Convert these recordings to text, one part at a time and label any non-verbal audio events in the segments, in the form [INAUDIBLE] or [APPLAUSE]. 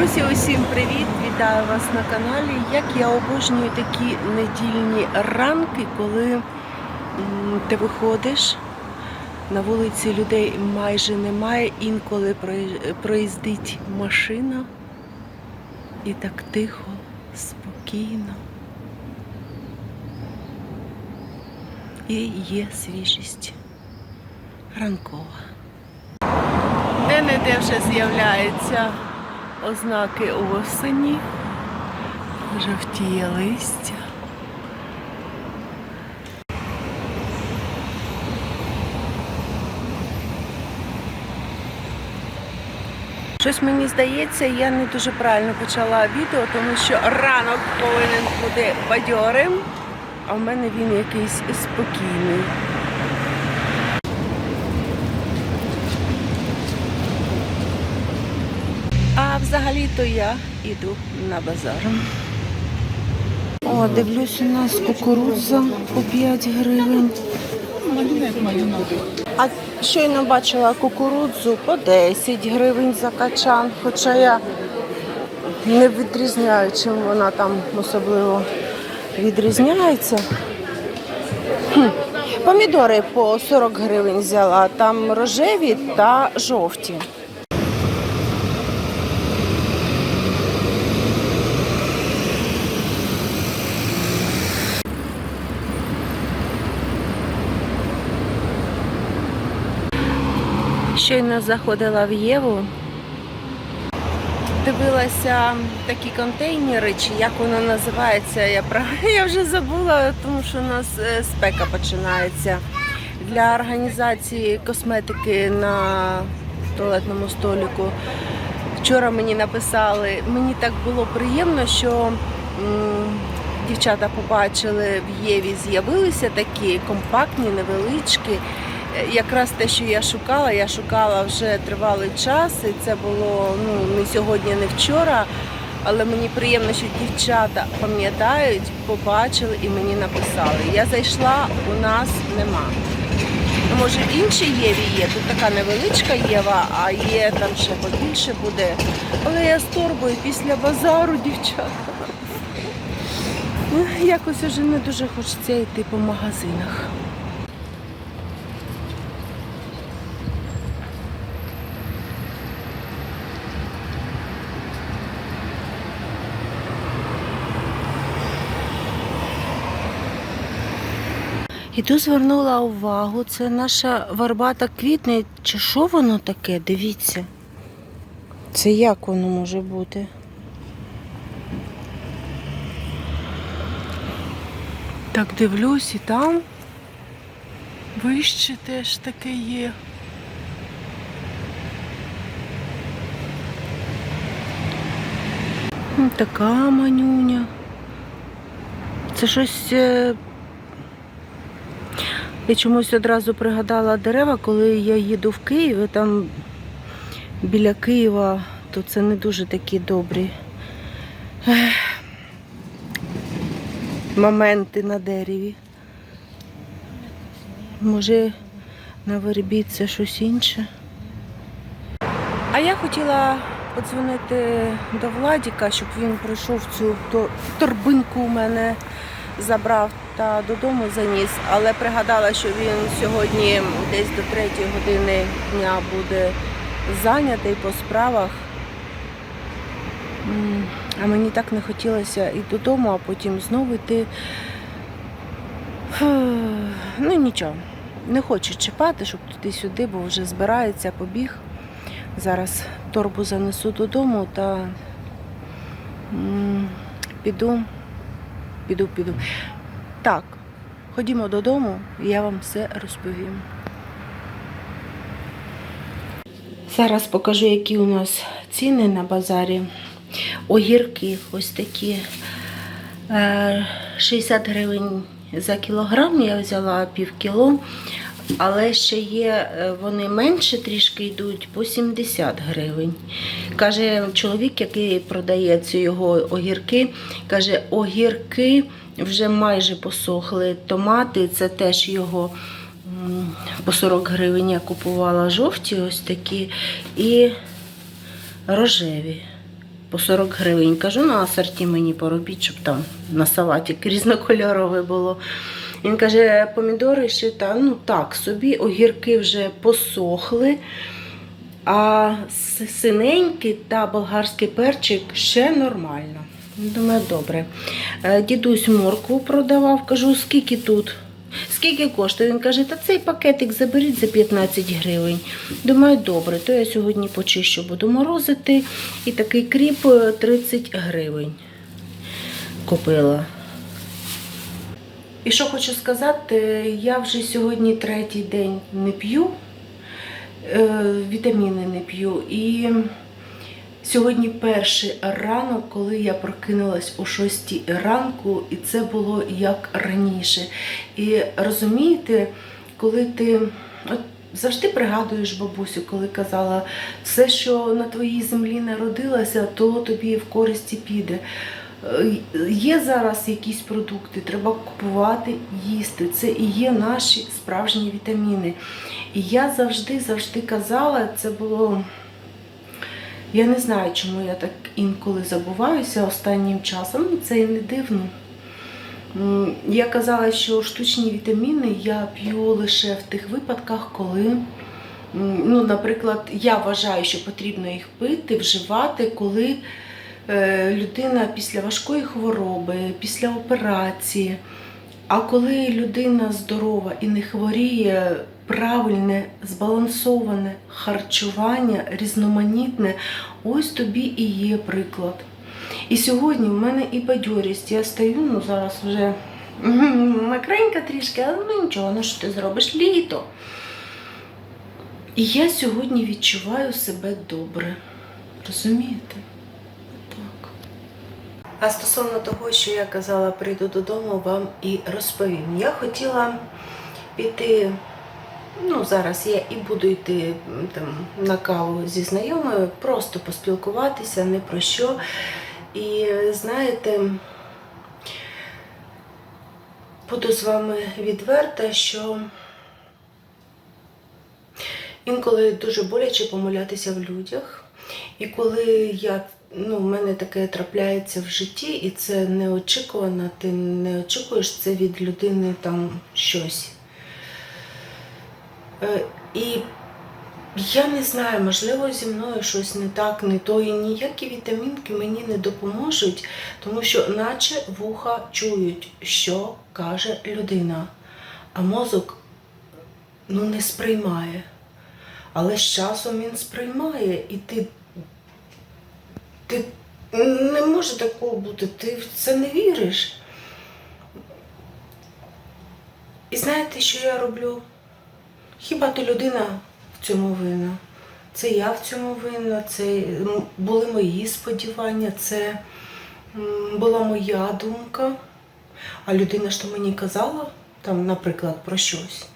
Друзі, усім привіт! Вітаю вас на каналі. Як я обожнюю такі недільні ранки, коли ти виходиш, на вулиці людей майже немає, інколи проїздить машина і так тихо, спокійно. І є свіжість ранкова. Де-не-де вже з'являються ознаки осені, жовтіє листя. Щось мені здається, я не дуже правильно почала відео, тому що ранок повинен бути бадьорим, а в мене він якийсь спокійний. А взагалі-то я іду на базар. О, дивлюсь, у нас кукурудза по 5 гривень. А щойно бачила кукурудзу по 10 гривень за качан, хоча я не відрізняю, чим вона там особливо відрізняється. Помідори по 40 гривень взяла, там рожеві та жовті. Щойно заходила в Єву, дивилася такі контейнери, чи як воно називається, я, [LAUGHS] я вже забула, тому що у нас е, спека починається. Для організації косметики на туалетному столику. Вчора мені написали, мені так було приємно, що дівчата побачили в Єві, з'явилися такі компактні, невеличкі. Якраз те, що я шукала, я шукала вже тривалий час, і це було ну, не сьогодні, не вчора. Але мені приємно, що дівчата пам'ятають, побачили і мені написали. Я зайшла, у нас нема. Може, в іншій Єві є, тут така невеличка Єва, а є там ще побільше буде. Але я з торбою після базару, дівчата. Ну, Якось уже не дуже хочеться йти по магазинах. І тут звернула увагу, це наша варбата квітне. Чи що воно таке? Дивіться. Це як воно може бути? Так дивлюсь і там вище теж таке є. Така манюня. Це щось. Я чомусь одразу пригадала дерева, коли я їду в Київ, там біля Києва, то це не дуже такі добрі моменти на дереві. Може, на вербі це щось інше. А я хотіла подзвонити до Владіка, щоб він прийшов цю торбинку у мене забрав та додому заніс, але пригадала, що він сьогодні десь до третьої години дня буде зайнятий по справах. А мені так не хотілося і додому, а потім знову йти. Ну нічого, не хочу чіпати, щоб туди-сюди, бо вже збирається, побіг. Зараз торбу занесу додому та піду, піду, піду. Так, ходімо додому, я вам все розповім. Зараз покажу, які у нас ціни на базарі. Огірки ось такі. Е, 60 гривень за кілограм. Я взяла пів кіло. Але ще є, е, вони менше трішки йдуть по 70 гривень. Каже чоловік, який продає ці його огірки, каже, огірки вже майже посохли. Томати це теж його по 40 гривень я купувала жовті, ось такі, і рожеві. по 40 гривень. Кажу, на асорті мені поробіть, щоб там на салаті різнокольорове було. Він каже, помідори ще та, ну так собі, огірки вже посохли. А синенький та болгарський перчик ще нормально. Думаю, добре. Е, Дідусь моркву продавав, кажу, скільки тут? Скільки коштує? Він каже, та цей пакетик заберіть за 15 гривень. Думаю, добре, то я сьогодні почищу, буду морозити. І такий кріп е, 30 гривень купила. І що хочу сказати, я вже сьогодні третій день не п'ю, е, вітаміни не п'ю. І сьогодні перший ранок, коли я прокинулась о 6 ранку, і це було як раніше. І розумієте, коли ти от завжди пригадуєш бабусю, коли казала, все, що на твоїй землі народилося, то тобі в користі піде. Е, Є зараз якісь продукти, треба купувати, їсти. Це і є наші справжні вітаміни. І я завжди, завжди казала, це було. Я не знаю, чому я так інколи забуваюся останнім часом. Ну, Це і не дивно. Я казала, що штучні вітаміни я п'ю лише в тих випадках, коли, ну, наприклад, я вважаю, що потрібно їх пити, вживати, коли людина після важкої хвороби, після операції. А коли людина здорова і не хворіє, правильне, збалансоване харчування, різноманітне, ось тобі і є приклад. І сьогодні в мене і бадьорість. Я стою, ну зараз вже [LAUGHS] макренька трішки, але ну нічого, ну що ти зробиш літо. І я сьогодні відчуваю себе добре. Розумієте? А стосовно того, що я казала, прийду додому, вам і розповім. Я хотіла піти, ну зараз я і буду йти там на каву зі знайомою, просто поспілкуватися, не про що. І знаєте, буду з вами відверта, що інколи дуже боляче помилятися в людях. І коли я, ну, в мене таке трапляється в житті, і це неочікувано, ти не очікуєш це від людини там щось. Е, І я не знаю, можливо, зі мною щось не так, не то, і ніякі вітамінки мені не допоможуть, тому що наче вуха чують, що каже людина, а мозок ну, не сприймає. Але з часом він сприймає, і ти, ти не може такого бути, ти в це не віриш. І знаєте, що я роблю? Хіба то людина в цьому винна? Це я в цьому винна, це були мої сподівання, це була моя думка. А людина то мені казала, там, наприклад, про щось.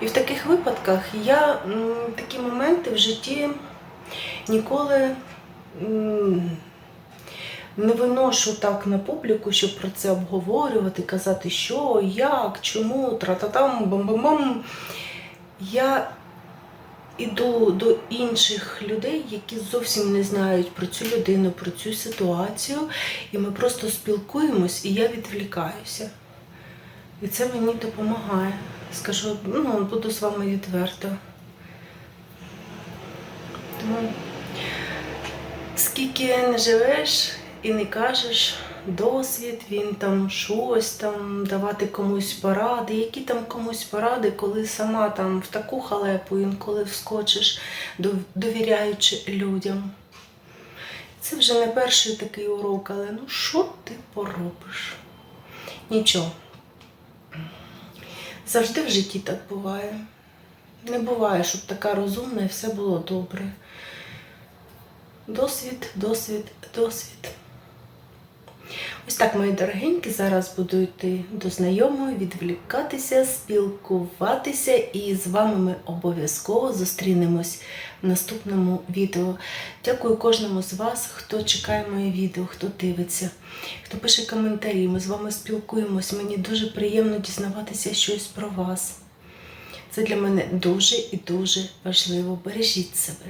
І в таких випадках я такі моменти в житті ніколи не виношу так на публіку, щоб про це обговорювати, казати, що, як, чому, тра-та-там, бам-бам-бам. Я іду до інших людей, які зовсім не знають про цю людину, про цю ситуацію, і ми просто спілкуємось, і я відвлікаюся. І це мені допомагає. Скажу, ну, буду з вами відверто. Тому скільки не живеш і не кажеш досвід, він там щось там давати комусь поради, які там комусь поради, коли сама там в таку халепу інколи вскочиш, довіряючи людям. Це вже не перший такий урок, але ну що ти поробиш? Нічого. Завжди в житті так буває. Не буває, щоб така розумна і все було добре. Досвід, досвід, досвід. Ось так, мої дорогенькі, зараз буду йти до знайомої, відвлікатися, спілкуватися, і з вами ми обов'язково зустрінемось в наступному відео. Дякую кожному з вас, хто чекає моє відео, хто дивиться, хто пише коментарі. Ми з вами спілкуємось. Мені дуже приємно дізнаватися щось про вас. Це для мене дуже і дуже важливо. Бережіть себе.